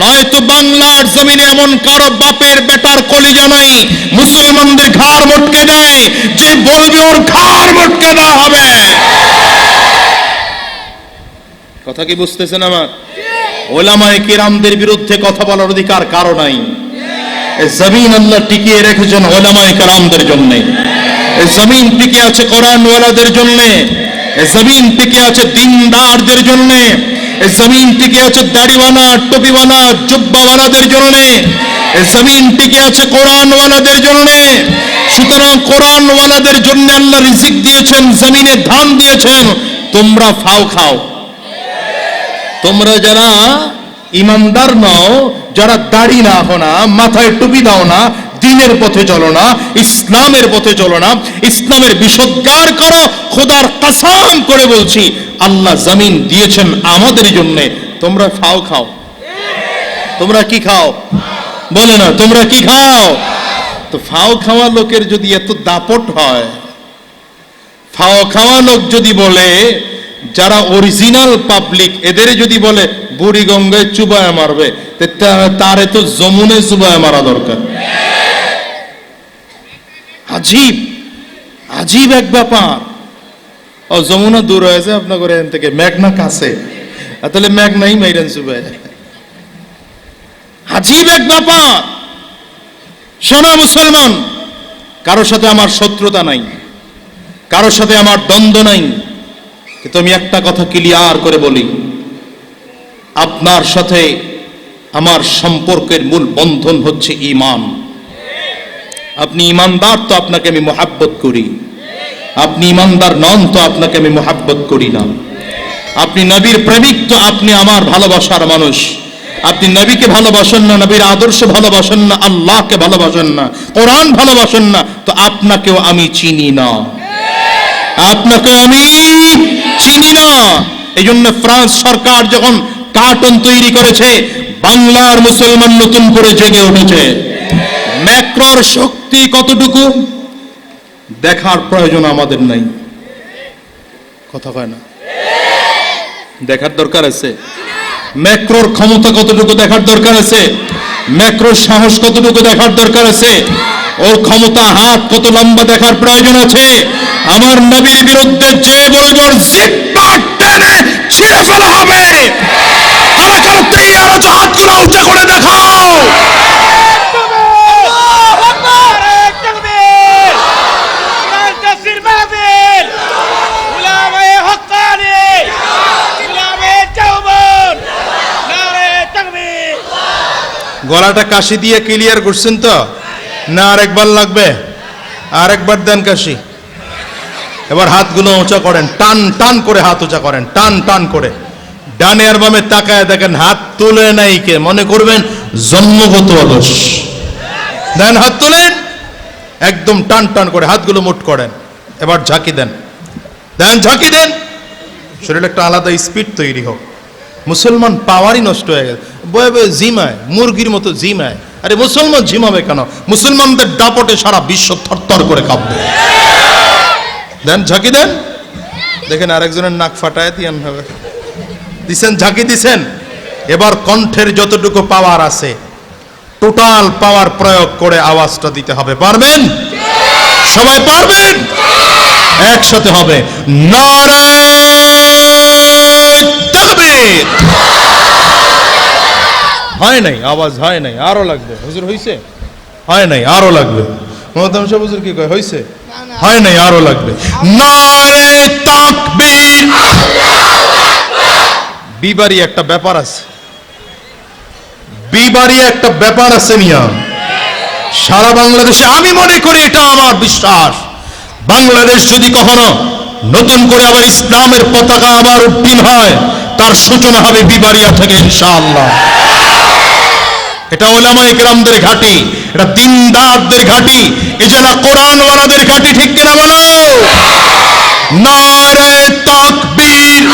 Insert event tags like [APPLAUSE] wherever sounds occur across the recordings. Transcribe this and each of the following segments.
নয়তো বাংলার জমিনে এমন কারও বাপের বেটার কলিজা নাই। মুসলমানদের ঘাড় মটকে দেয় যে বলবে ওর ঘাড় মটকে দেওয়া হবে। কথা কি বুঝতেছেন আমার? ওলামায়ে কিরামদের বিরুদ্ধে কথা বলার অধিকার কারও নাই। জমিন আল্লাহ টিকিয়ে রেখেছেন ওলামায়ে কিরামদের জন্য। জমিন টিকে আছে কোরআনওয়ালাদের জন্য। এ জমিন টিকে আছে দিনদারদের জন্য। জমিন টিকে আছে দাড়িওয়ালা, টুপিওয়ালা, জুব্বাওয়ালাদের জন্য জমিন টিকে আছে কোরআনওয়ালাদের জন্য সুতরাং কোরআনওয়ালাদের জন্য আল্লাহ রিজিক দিয়েছেন, জমিনে ধান দিয়েছেন। তোমরা ফাও খাও। তোমরা যারা ইমানদার নও, যারা দাড়ি না হো না, মাথায় টুপি দাও না দিনের পথে চলো না, ইসলামের পথে চলো না, ইসলামের বিসজ্ঞার করো খোদার কাসাম করে বলছি, আল্লাহ জমিন দিয়েছেন আমাদের জন্য। তোমরা ফাও খাও। তোমরা কি খাও? বলে না, তোমরা কি খাও? তো ফাও খাওয়া লোকের যদি এত দাপট হয়, ফাও খাওয়া লোক যদি বলে, যারা অরিজিনাল পাবলিক এদের যদি বলে, বুড়ি গঙ্গায় চুবায় মারবে তারে তো যমুনে চুবায় মারা দরকার। আজীব আজীব এক ব্যাপার। ও, যমুনা দূর হয়েছে আপনার এখান থেকে। মেঘনা কাছে। তাহলে মেঘ নাই মাইরেন চুবায় আজীব এক ব্যাপার। শোনা মুসলমান, কারোর সাথে আমার শত্রুতা নাই, কারোর সাথে আমার দ্বন্দ্ব নাই কিন্তু আমি একটা কথা ক্লিয়ার করে বলি। আপনার সাথে আমার সম্পর্কের মূল বন্ধন হচ্ছে ইমান। আপনি ইমানদার তো আপনাকে আমি মোহাব্বত করি। আপনি ইমানদার নন তো আপনাকে আমি মোহাব্বত করি না। আপনি নবীর প্রেমিক তো আপনি আমার ভালোবাসার মানুষ। আপনি নবীকে ভালোবাসেন না, নবীর আদর্শ ভালোবাসেন না, আল্লাহকে ভালোবাসেন না, কোরআন ভালোবাসেন না, তো আপনাকেও আমি চিনি না। আপনাকে আমি চিনি না। এই জন্য ফ্রান্স সরকার যখন কার্টুন তৈরি করেছে, বাংলার মুসলমান নতুন করে জেগে উঠেছে। ম্যাক্রোর শক্তি কতটুকু? দেখার প্রয়োজন আমাদের নাই। কথা কয় না? দেখার দরকার আছে। ম্যাক্রোর ক্ষমতা কতটুকু দেখার দরকার আছে? ম্যাক্রোর সাহস কতটুকু দেখার দরকার আছে? ওর ক্ষমতা হাত কত লম্বা দেখার প্রয়োজন আছে? আমার নবীর বিরুদ্ধে যে বলবে জিব্বা টেনে ছিঁড়ে ফেলা হবে। কারা তৈরি আছো হাতগুলো উঁচা করে দেখাও নারে তাকবীর কোরআন তাফসীর মাহফিল উলামায়ে হক্কানি উলামায়ে দেওবন্দ নারে তাকবীর গলাটা কাশি দিয়ে ক্লিয়ার করছেন তো? না, আরেকবার লাগবে? আরেকবার দেন কাশি। এবার হাতগুলো উঁচা করেন, টান টান করে হাত উঁচা করেন, টান টান করে। ডানে আর বামে তাকায় দেখেন, হাত তুলে নাই কে? মনে করবেন, জন্মগত অলস দেন হাত তোলেন। একদম টান টান করে হাতগুলো মুট করেন। এবার ঝাঁকি দেন। দেন, ঝাঁকি দেন। শরীরে একটা আলাদা স্পিড তৈরি হোক। মুসলমান পাওয়ারই নষ্ট হয়ে গেছে। বয়ে বয়ে জিমায়, মুরগির মতো জিমায়। আরে মুসলমান ঝিমাবে কেন? মুসলমানদের দাপটে সারা বিশ্ব থরথর করে কাঁপবে। দেন ঝাঁকি দেন। দেখেন আরেকজনের নাক ফাটায় দিয়েন হবে। দিছেন, ঝাঁকি দিছেন। এবার কণ্ঠের যতটুকু পাওয়ার আছে, টোটাল পাওয়ার প্রয়োগ করে আওয়াজটা দিতে হবে। পারবেন? সবাই পারবেন? একসাথে হবে। নারায় তাকবীর হয় নাই, আওয়াজ হয় নাই, আরও লাগবে। হুজুর হইছে? হয় নাই, আরও লাগবে। মহতাম সাহেব, হুজুর কি কয়, হইছে? হয় নাই, আরও লাগবে। নারে তাকবীর। বিবারি একটা ব্যাপার আছে। বিবারি একটা ব্যাপার আছে, মিয়া। সারা বাংলাদেশে আমি মনে করি এটা আমার বিশ্বাস। বাংলাদেশ যদি কখনো নতুন করে আবার ইসলামের পতাকা আবার উড্ডীন হয় তার সূচনা হবে বিবারিয়া থেকে, ইনশাআল্লাহ। এটা ওলামা ইকরামদের ঘাঁটি, এটা দিনদারদের ঘাঁটি এছাড়া কোরআনওয়ালাদের ঘাঁটি, ঠিক কিনা বলো? নারে তাকবীর।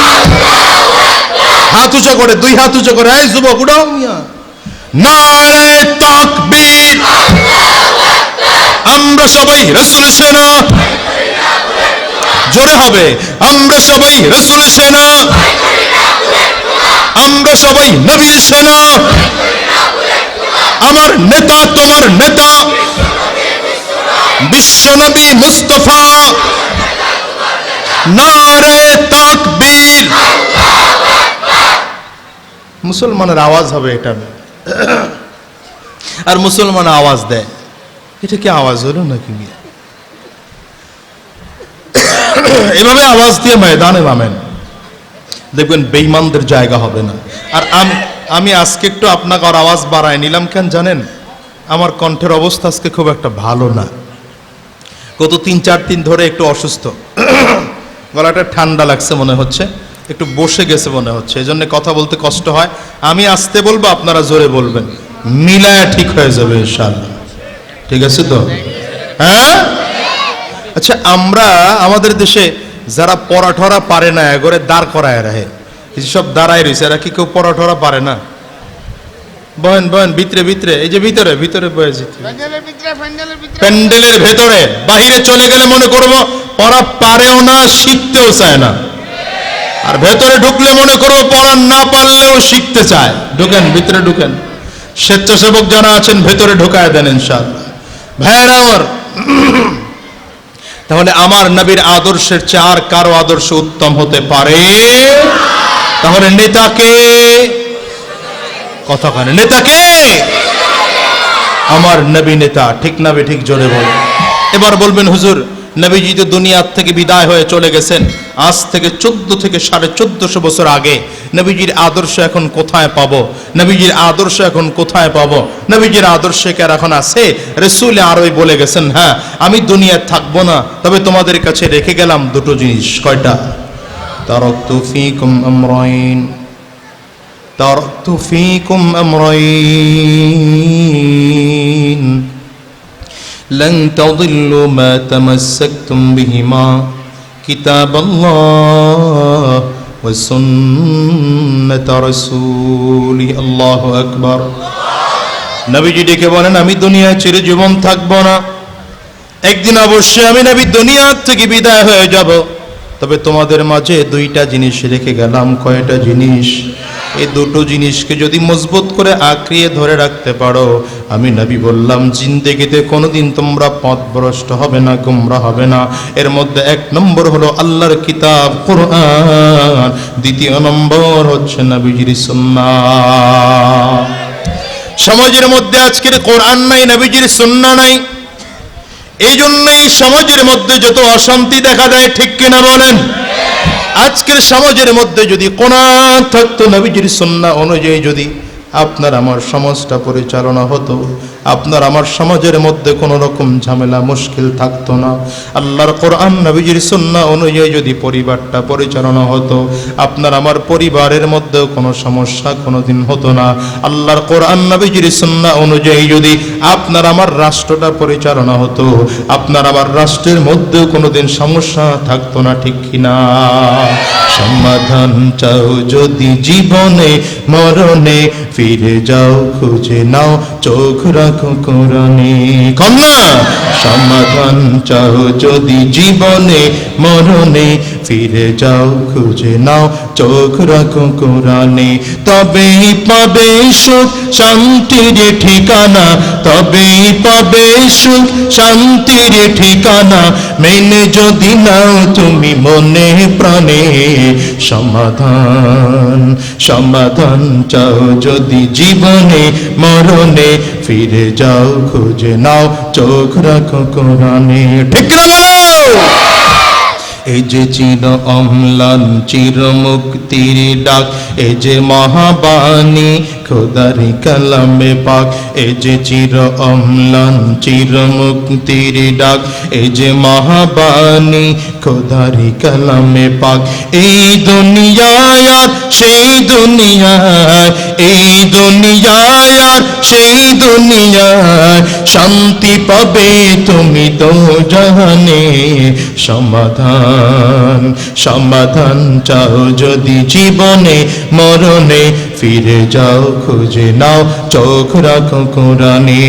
হাত উঁচা করে, দুই হাত উঁচা করে, এই যুবক উড়াও মিয়া। নারে তাকবীর। আমরা সবাই রসুল সেনা জোরে হবে। আমরা সবাই রসুল সেনা। আমরা সবাই নবীর সেনা। নেতা, তোমার নেতা। বিশ্বনবী মুস্তফা। নারে তাকবীর। মুসলমানের আওয়াজ হবে এটা। আর মুসলমান আওয়াজ দেয়। এটা কি আওয়াজ হলো নাকি মিয়া? [COUGHS] এভাবে আওয়াজ দিয়ে ময়দানে নামেন। দেখবেন বেইমানদের জায়গা হবে না। আর আমি আমি আজকে একটু আপনাকে আর আওয়াজ বাড়ায় নিলাম কেন জানেন? আমার কণ্ঠের অবস্থা আজকে খুব একটা ভালো না। গত তিন, চার দিন ধরে একটু অসুস্থ। [COUGHS] গলাটা ঠান্ডা লাগছে মনে হচ্ছে। একটু বসে গেছে মনে হচ্ছে। এই জন্য কথা বলতে কষ্ট হয়। আমি আসতে বলব, আপনারা জোরে বলবেন। মিলায়া ঠিক হয়ে যাবে ইনশাআল্লাহ। ঠিক আছে তো? হ্যাঁ? আচ্ছা আমরা আমাদের দেশে যারা পরাঠরা পারে না এগরে দাঁড় করায় রাখে। সব দাঁড়ায় রয়েছে এরা কি কেউ পরাঠরা পারে না? বহেন বহেন ভিতরে ভিতরে এই যে ভিতরে ভিতরে বয়েছে প্যান্ডেলের প্যান্ডেলের ভেতরে বাহিরে চলে গেলে মনে করব পড়া পারেও না শিখতেও চায় না। আর ভেতরে ঢুকলে মনে করব পড়া না পারলেও শিখতে চায়। ঢুকেন ভিতরে ঢুকেন। স্বেচ্ছাসেবক যারা আছেন ভেতরে ঢুকায় দেন ইনশাআল্লাহ। ভাইয়েরা আমার তাহলে আমার নবীর আদর্শের চার কারও আদর্শ উত্তম হতে পারে? তাহলে নেতাকে কথা কেন নেতাকে আমার নবী নেতা, ঠিক নাবে ঠিক জোরে বল। এবার বলবেন, হুজুর নবীজি তো দুনিয়ার থেকে বিদায় হয়ে চলে গেছেন। আজ থেকে চোদ্দ থেকে সাড়ে চোদ্দশো বছর আগে নবীজির আদর্শ এখন কোথায় পাব? নবীজির আদর্শ এখন কোথায় পাব? নবীজির আদর্শ কার এখন আছে? রসুল আরোই বলে গেছেন হ্যাঁ আমি দুনিয়ায় থাকব না, তবে তোমাদের কাছে রেখে গেলাম দুটো জিনিস। কয়টা? তারক ফিকুম তারক لن تضلوا ما تمسكتم بهما كتاب الله وسنة رسوله الله أكبر নবীজি ডেকে বলেন আমি দুনিয়া ছেড়ে জীবন থাকবো না একদিন অবশ্যই আমি নবী দুনিয়ার থেকে বিদায় হয়ে যাব তবে তোমাদের মাঝে দুইটা জিনিস রেখে গেলাম। কয়টা জিনিস? এই দুটো জিনিসকে যদি মজবুত করে আঁকড়িয়ে ধরে রাখতে পারো। আমি নবী বললাম, জিন্দেগিতে কোনোদিন তোমরা পথভ্রষ্ট হবে না, গুমরা হবে না। এর মধ্যে এক নম্বর হলো আল্লাহর কিতাব, কোরআন। দ্বিতীয় নম্বর হচ্ছে নবীজির সুন্নাহ। সমাজের মধ্যে আজকের কোরআন নাই, নবীজির সুন্নাহ নাই। এই জন্যই সমাজের মধ্যে যত অশান্তি দেখা দেয় ঠিক কিনা বলেন? আজকের সমাজের মধ্যে যদি কোন থাকতো নবীজির সন্না অনুযায়ী যদি আপনার আমার সমাজটা পরিচালনা হতো। আপনার আমার সমাজের মধ্যে কোনো রকম ঝামেলা, মুশকিল থাকতো না। আল্লাহর কোরআন, নবীজির সন্না অনুযায়ী যদি পরিবারটা পরিচালনা হতো, আপনার আমার পরিবারের মধ্যেও কোনো সমস্যা কোনোদিন হতো না। আল্লাহর কোরআন, নবীজির সন্না অনুযায়ী যদি আপনার আমার রাষ্ট্রটা পরিচালনা হতো, আপনার আমার রাষ্ট্রের মধ্যেও কোনোদিন সমস্যা থাকতো না, ঠিক কিনা সমাধান চাও যদি জীবনে, মরণে ফিরে যাও, খুঁজে নাও, চোখ রাখো কোরআনে। কন্যা! সমাধান চাও যদি জীবনে, মরণে। ফিরে যাও, খুঁজে নাও, চোখ রাখো কোরআনে। তবেই পাবে সুখ, শান্তির ঠিকানা। তবেই পাবে সুখ, শান্তির ঠিকানা। মেনে যদি নাও তুমি মনে প্রাণে, সমাধান সমাধান চাও যদি জীবনে, মরণে ফিরে যাও, খুঁজে নাও, চোখ রাখো কোরআনে। ঠিক এই যে চির অম্লান চির মুক্তির ডাক, এই যে মহাবাণী খোদারি কালামে পাক এই যে চির অম্লান, চির মুক্তির ডাক এই যে মহাবাণী, খোদারি কালামে পাক, এই দুনিয়ায় আর সেই দুনিয়ায়, এই দুনিয়ায় আর সেই দুনিয়ায় শান্তি পাবে তুমি তো জাহানে। সমাধান সমাধান চাও যদি জীবনে, মরণে ফিরে যাও খুঁজে নাও চোখ রাখো কোরআনে।